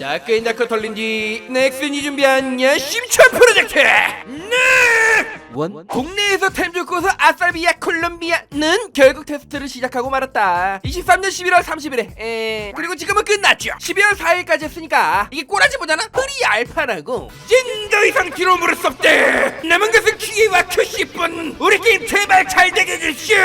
자 게임 다크 털린 뒤 넥슨이 준비한 야심천 프로젝트 네! 원. 국내에서 템 좋고서 아싸비아 콜롬비아는 결국 테스트를 시작하고 말았다. 23년 11월 30일에. 에... 그리고 지금은 끝났죠. 12월 4일까지 했으니까 이게 꼬라지 보잖아? 흐리 알파라고. 찐더 이상 뒤로 물을 수 없대. 남은 것은 기회와 표시뿐 우리 게임 제발 잘 되게 해주시오.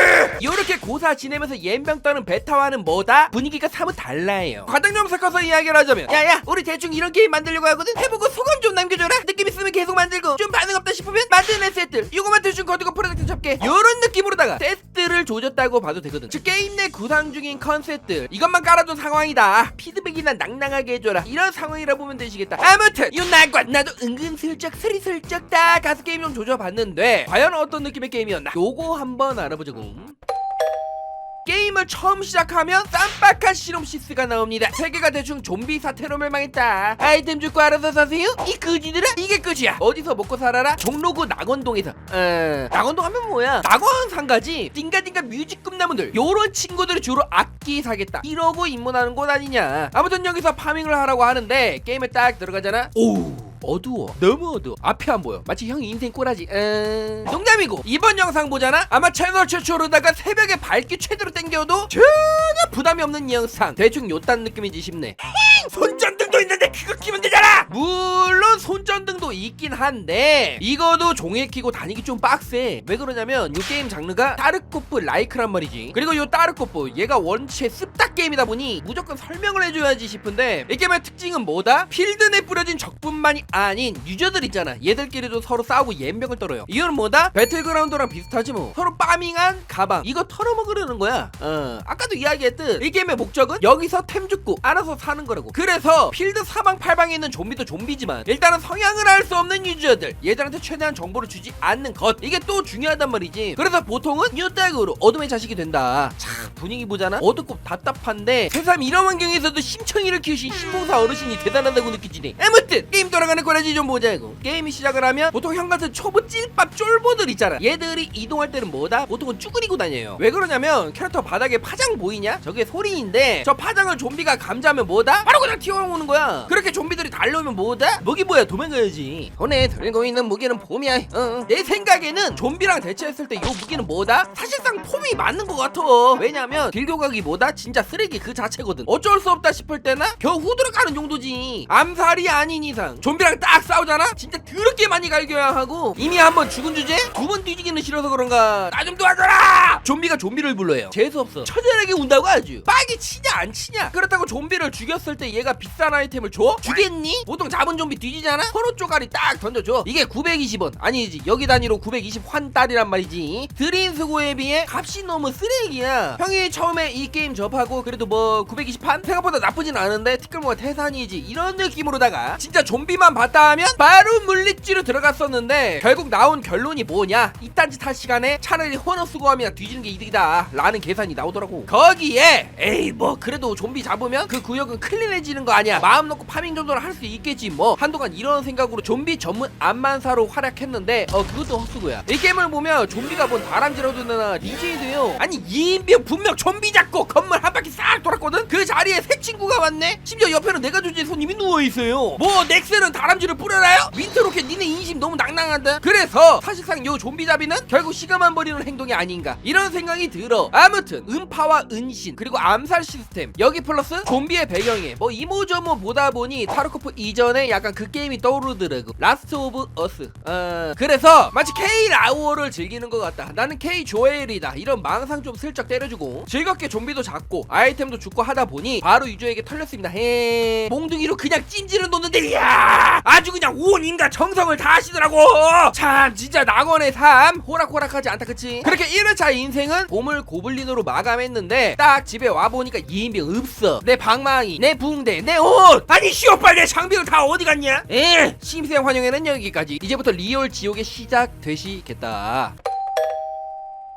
요렇게 고사 지내면서 옌병 떠는 베타와는 뭐다? 분위기가 사뭇 달라요. 과장님 섞어서 이야기를 하자면. 야야 우리 대충 이런 게임 만들려고 하거든? 해보고 소감 좀 남겨줘라. 느낌 있으면 계속 만들고. 좀 반응 없다 싶으면 만드는 세트 요거만 대충 거두고 프로젝트 접게. 요런 느낌으로다가 세트를 조졌다고 봐도 되거든 즉 게임 내 구상 중인 컨셉들 이것만 깔아둔 상황이다. 피드백이나 낭낭하게 해줘라. 이런 상황이라 보면 되시겠다. 아무튼 요 난과 나도 은근슬쩍 스리슬쩍 다 가서 게임 좀 조져봤는데 과연 어떤 느낌의 게임이었나? 요거 한번 알아보자고 게임을 처음 시작하면 쌈박한 시놉시스가 나옵니다. 세계가 대충 좀비 사태로 멸망했다. 아이템 줄거 알아서 사세요? 이 그지들아? 이게 끝이야. 어디서 먹고 살아라? 종로구 낙원동에서. 어... 낙원동 하면 뭐야? 낙원 상가지. 띵가띵가 뮤직 꿈나무들. 요런 친구들이 주로 악기 사겠다. 이러고 입문하는 곳 아니냐. 아무튼 여기서 파밍을 하라고 하는데 게임에 딱 들어가잖아. 오. 어두워. 너무 어두워. 앞이 안 보여. 마치 형 인생 꼬라지. 음... 농담이고. 이번 영상 보잖아? 아마 채널 최초로다가 새벽에 밝기 최대로 땡겨도 전혀 부담이 없는 영상. 대충 요딴 느낌이지 싶네. 손전등도 있는데 그거 키면 되잖아 물론 손전등도 있긴 한데 이거도 종일 키고 다니기 좀 빡세. 왜 그러냐면 이 게임 장르가 따르코프 라이크란 말이지. 그리고 요 따르코프 얘가 원체 습다 게임이다 보니 무조건 설명을 해줘야지 싶은데 이 게임의 특징은 뭐다? 필드 내 뿌려진 적뿐만이 아닌 유저들 있잖아. 얘들끼리도 서로 싸우고 연병을 떨어요. 이건 뭐다? 배틀그라운드랑 비슷하지 뭐. 서로 빠밍한 가방. 이거 털어먹으려는 거야. 어. 아까도 이야기했듯 이 게임의 목적은 여기서 템 죽고 알아서 사는 거라고. 그래서 필드 사방 팔방에 있는 좀비도 좀비지만 일단은 성향을 알 수 없는 유저들 얘들한테 최대한 정보를 주지 않는 것. 이게 또 중요하단 말이지. 그래서 보통은 뉴딱으로 어둠의 자식이 된다. 참 분위기 보잖아? 어둡고 답답한데 세상 이런 환경에서도 심청이를 키우신 신봉사 어르신이 대단하다고 느끼지네 아무튼 게임 돌아가는 거라지 좀 보자고 게임이 시작을 하면 보통 형 같은 초보 찔밥 쫄보들 있잖아. 얘들이 이동할 때는 뭐다? 보통은 쭈그리고 다녀요. 왜 그러냐면 캐릭터 바닥에 파장 보이냐? 저게 소리인데 저 파장을 좀비가 감지하면 뭐다? 바로 그냥 튀어오는 거야. 그렇게 좀비들이 달려오면 뭐다? 무기 뭐야 도망가야지 손에 들고 있는 무기는 폼이야 어. 내 생각에는 좀비랑 대체했을 때 이 무기는 뭐다? 사실 상 폼이 맞는 것 같아. 왜냐면 뭐다? 진짜 쓰레기 그 자체거든. 어쩔 수 없다 싶을 때나 겨우 후드를 가는 정도지. 암살이 아닌 이상 좀비랑 딱 싸우잖아? 진짜 더럽게 많이 갈겨야 하고. 이미 한 번 죽은 주제 두 번 뒤지기는 싫어서 그런가. 나 좀 도와줘라! 좀비가 좀비를 불러요. 재수없어. 처절하게 운다고 아주. 빡이 치냐 안 치냐. 그렇다고 좀비를 죽였을 때 얘가 비싼 아이템을 줘? 주겠니? 보통 잡은 좀비 뒤지잖아? 서로 쪼가리 딱 던져줘. 이게 920원. 아니지. 여기 단위로 920 환 달이란 말이지. 드린 수고에 비해 값이 너무 쓰레기야. 형이 처음에 이 게임 접하고 그래도 뭐 920판? 생각보다 나쁘진 않은데 티끌모가 태산이지 이런 느낌으로다가 진짜 좀비만 봤다 하면 바로 물리치로 들어갔었는데 결국 나온 결론이 뭐냐? 이딴 짓 할 시간에 차라리 헌어 수고함이나 뒤지는 게 이득이다 라는 계산이 나오더라고. 거기에 에이 뭐 그래도 좀비 잡으면 그 구역은 클린해지는 거 아니야. 마음 놓고 파밍 정도는 할 수 있겠지 뭐. 한동안 이런 생각으로 좀비 전문 안만사로 활약했는데 어 그것도 헛수고야. 이 게임을 보면 좀비가 뭔 다람쥐라도나 리 제이도요. 아니 이인병 분명 좀비 잡고 건물 한 바퀴 싹 돌았거든? 그 자리에 새 친구가 왔네? 심지어 옆에는 내가 주지의 손님이 누워있어요. 뭐 넥셀은 다람쥐를 뿌려나요? 윈터로켓 니네 인심 너무 낭낭한다 그래서 사실상 요 좀비 잡이는 결국 시간만 버리는 행동이 아닌가? 이런 생각이 들어. 아무튼 음파와 은신 그리고 암살 시스템. 여기 플러스 좀비의 배경에 뭐 이모저모 보다 보니 타르코프 이전에 약간 그 게임이 떠오르더라고. 라스트 오브 어스 어 그래서 마치 K 라우어를 즐기는 것 같다. 나는 K 조엘이다 이런 망상 좀 슬쩍 때려주고 즐겁게 좀비도 잡고 아이템도 죽고 하다 보니 바로 유저에게 털렸습니다. 헤 몽둥이로 그냥 찜질을 놓는데 이야! 아주 그냥 온 인간 정성을 다 하시더라고! 참 진짜 낙원의 삶? 호락호락하지 않다 그치? 그렇게 1회차 인생은 보물 고블린으로 마감했는데 딱 집에 와보니까 이인병 없어. 내 방망이 내 붕대 내 옷! 아니 시오빨 내 장비를 다 어디 갔냐? 에 심생 환영회는 여기까지. 이제부터 리얼 지옥의 시작 되시겠다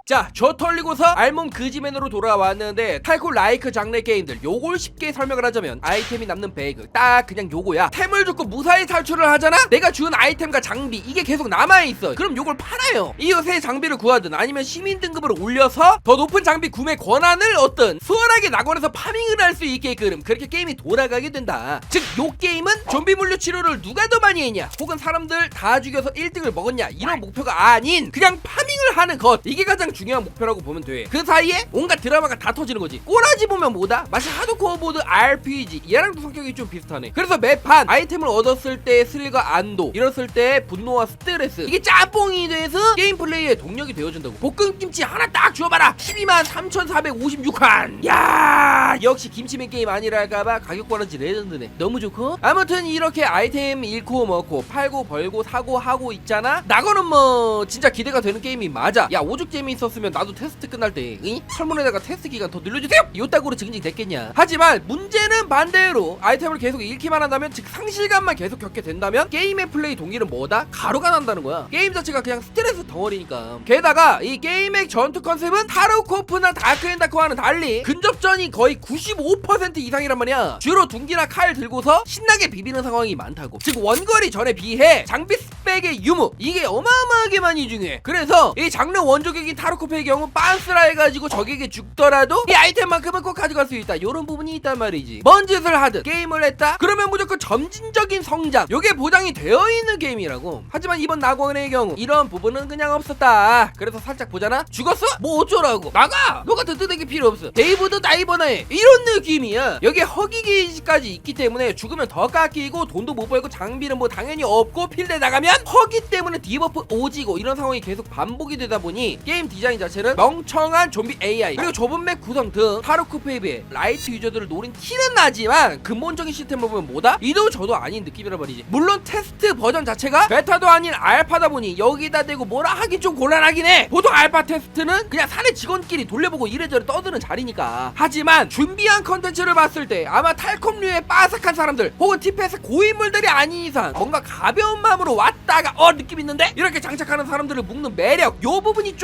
자, 저 털리고서 알몸 그지맨으로 돌아왔는데 탈코 라이크 장르 게임들 요걸 쉽게 설명을 하자면 아이템이 남는 배그 딱 그냥 요거야. 템을 줍고 무사히 탈출을 하잖아. 내가 준 아이템과 장비 이게 계속 남아 있어. 그럼 요걸 팔아요. 이웃의 장비를 구하든 아니면 시민 등급을 올려서 더 높은 장비 구매 권한을 얻든 수월하게 낙원에서 파밍을 할 수 있게끔 그렇게 게임이 돌아가게 된다. 즉, 요 게임은 좀비 물류 치료를 누가 더 많이 했냐, 혹은 사람들 다 죽여서 1등을 먹었냐 이런 목표가 아닌 그냥 파밍을 하는 것 이게 가장 중요한 목표라고 보면 돼. 그 사이에 온갖 드라마가 다 터지는 거지. 꼬라지 보면 뭐다? 마치 하드코어 보드 RPG 얘랑도 성격이 좀 비슷하네. 그래서 매판 아이템을 얻었을 때의 스릴과 안도, 잃었을 때 분노와 스트레스 이게 짬뽕이 돼서 게임 플레이의 동력이 되어준다고. 볶음김치 하나 딱 주워봐라. 12만 3,456칸. 야 역시 김치맨 게임 아니랄까봐 가격 권한지 레전드네. 너무 좋고. 아무튼 이렇게 아이템 잃고 먹고 팔고 벌고 사고 하고 있잖아. 나거는 뭐 진짜 기대가 되는 게임이 맞아. 야 오죽 재미있 었으면 나도 테스트 끝날 때 응? 설문에다가 테스트 기간 더 늘려주세요. 요따구로 증진 됐겠냐. 하지만 문제는 반대로 아이템을 계속 잃기만 한다면 즉 상실감만 계속 겪게 된다면 게임의 플레이 동기는 뭐다? 가루가 난다는 거야. 게임 자체가 그냥 스트레스 덩어리니까. 게다가 이 게임의 전투 컨셉은 타르코프나 다크앤다크와는 달리 근접전이 거의 95% 이상이란 말이야. 주로 둔기나 칼 들고서 신나게 비비는 상황이 많다고. 즉 원거리 전에 비해 장비 스펙의 유무 이게 어마어마하게 많이 중요해. 그래서 이 장르 원조격인 타르 코프의 경우 빤스라 해가지고 적에게 죽더라도 이 아이템만큼은 꼭 가져갈 수 있다. 이런 부분이 있단 말이지. 뭔 짓을 하든 게임을 했다. 그러면 무조건 점진적인 성장. 요게 보장이 되어 있는 게임이라고. 하지만 이번 낙원의 경우 이런 부분은 그냥 없었다. 그래서 살짝 보잖아. 죽었어? 뭐 어쩌라고? 나가. 너가 든든하게 필요 없어. 데이브드 다이버나 해. 이런 느낌이야. 여기에 허기 게이지까지 있기 때문에 죽으면 더 깎이고 돈도 못 벌고 장비는 뭐 당연히 없고 필드 나가면 허기 때문에 디버프 오지고 이런 상황이 계속 반복이 되다 보니 게임 디자인 자체는 멍청한 좀비 AI 그리고 좁은 맵 구성 등 타르코프에 비해 라이트 유저들을 노린 티는 나지만 근본적인 시스템을 보면 뭐다? 이도 저도 아닌 느낌이란 말이지. 물론 테스트 버전 자체가 베타도 아닌 알파다 보니 여기다 대고 뭐라 하긴 좀 곤란하긴 해. 보통 알파 테스트는 그냥 사내 직원끼리 돌려보고 이래저래 떠드는 자리니까. 하지만 준비한 컨텐츠를 봤을 때 아마 탈콤류의 빠삭한 사람들 혹은 티패스 고인물들이 아닌 이상 뭔가 가벼운 마음으로 왔다가 어 느낌 있는데? 이렇게 장착하는 사람들을 묶는 매력. 요 부분이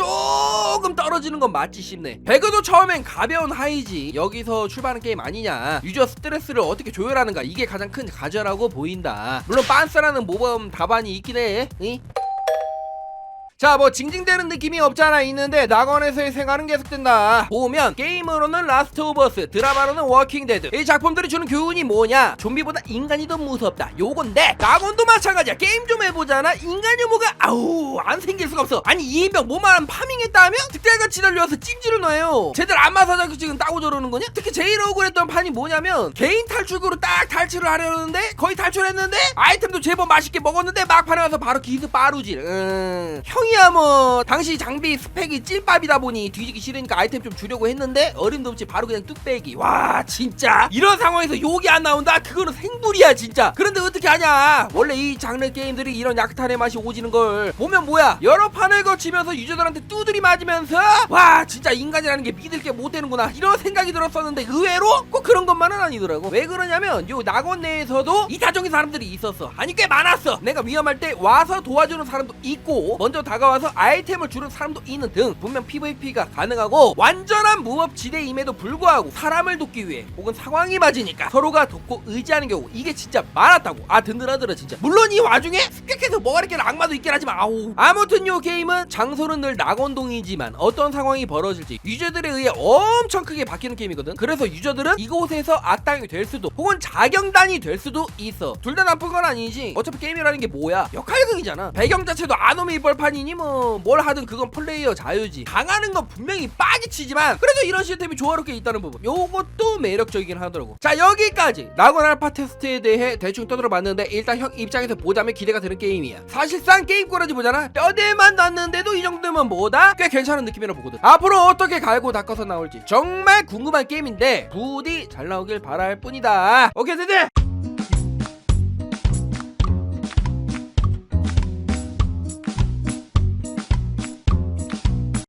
조금 떨어지는 건 맞지 싶네. 배그도 처음엔 가벼운 하이지. 여기서 출발하는 게임 아니냐. 유저 스트레스를 어떻게 조율하는가. 이게 가장 큰 과제라고 보인다. 물론 빤스라는 모범 답안이 있긴 해. 응? 자, 뭐 징징대는 느낌이 없잖아 있는데 낙원에서의 생활은 계속된다. 보면 게임으로는 라스트 오브 어스, 드라마로는 워킹 데드. 이 작품들이 주는 교훈이 뭐냐? 좀비보다 인간이 더 무섭다. 요건데 낙원도 마찬가지야. 게임 좀 해보잖아. 인간 유무가 아우 안 생길 수가 없어. 아니 이인병 뭐만 파밍했다면 득달같이 달려와서 찜질을 놔요. 쟤들 안마사자고 지금 따고 저러는 거냐? 특히 제일 억울했던 판이 뭐냐면 개인 탈출구로 딱 탈출을 하려는데 거의 탈출했는데 아이템도 제법 맛있게 먹었는데 막판에 와서 바로 기스 빠루질. 음, 형이 야 뭐 당시 장비 스펙이 찔밥이다 보니 뒤지기 싫으니까 아이템 좀 주려고 했는데 어림도 없이 바로 그냥 뚝배기. 와 진짜 이런 상황에서 욕이 안 나온다? 그거는 생불이야 진짜. 그런데 어떻게 하냐? 원래 이 장르 게임들이 이런 약탈의 맛이 오지는 걸 보면 뭐야? 여러 판을 거치면서 유저들한테 두드리 맞으면서 와 진짜 인간이라는 게 믿을 게 못 되는구나 이런 생각이 들었었는데 의외로 꼭 그런 것만은 아니더라고. 왜 그러냐면 요 낙원 내에서도 이타적인 사람들이 있었어. 아니 꽤 많았어. 내가 위험할 때 와서 도와주는 사람도 있고 먼저 다가 와서 아이템을 주는 사람도 있는 등 분명 PVP가 가능하고 완전한 무법지대임에도 불구하고 사람을 돕기 위해 혹은 상황이 맞으니까 서로가 돕고 의지하는 경우 이게 진짜 많았다고. 아 든든하더라 진짜. 물론 이 와중에 습격해서 뭐가리게 악마도 있긴 하지만 아우. 아무튼 요 게임은 장소는 늘 낙원동이지만 어떤 상황이 벌어질지 유저들에 의해 엄청 크게 바뀌는 게임이거든. 그래서 유저들은 이곳에서 악당이 될 수도 혹은 자경단이 될 수도 있어. 둘 다 나쁜 건 아니지. 어차피 게임이라는 게 뭐야? 역할극이잖아. 배경 자체도 아노미 벌판이 니뭐뭘 하든 그건 플레이어 자유지. 당하는 건 분명히 빠기치지만 그래도 이런 시스템이 조화롭게 있다는 부분. 요것도 매력적이긴 하더라고. 자 여기까지 낙원 알파 테스트에 대해 대충 떠들어봤는데 일단 형 입장에서 보자면 기대가 되는 게임이야. 사실상 게임 꼬라지 보잖아. 뼈대만 났는데도 이 정도면 뭐다? 꽤 괜찮은 느낌이라 보거든. 앞으로 어떻게 갈고 닦아서 나올지 정말 궁금한 게임인데 부디 잘 나오길 바랄 뿐이다. 오케이 됐지?